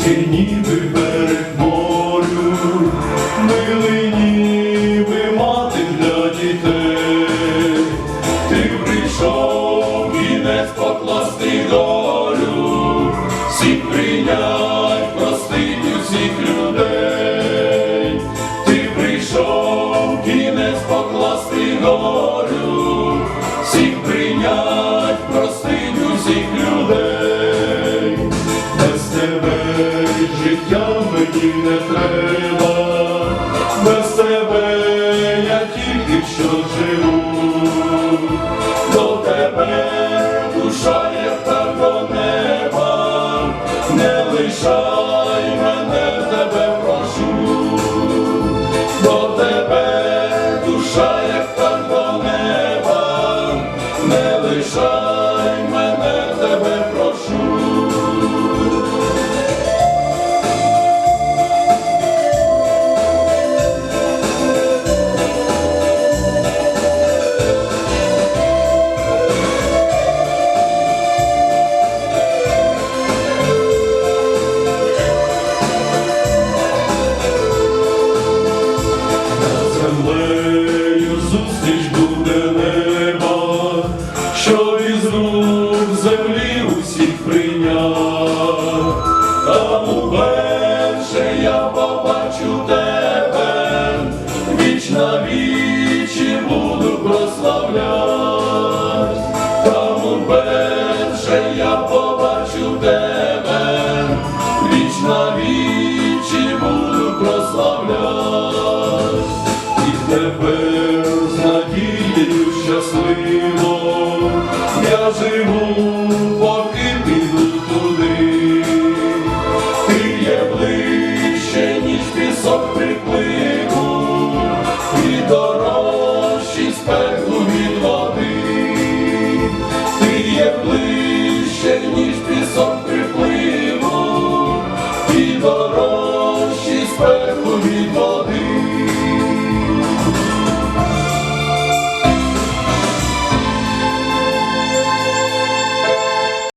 Близький ніби морю, милий ніби мати для дітей, ти прийшов кінець покласти долю, всіх прийнять, простить усіх людей, ти прийшов кінець покласти долю, всіх прийнять, простить усіх людей. Життя мені не треба, без тебе я тільки що живу, до тебе душа як та до неба, не лишай Там уперше я побачу тебе, віч на вічі буду прославлять. Там уперше я побачу тебе, віч на вічі буду прославлять. І тепер з надією щасливо я живу, ближче, ніж пісок припливу, і дорожчі спеку від води.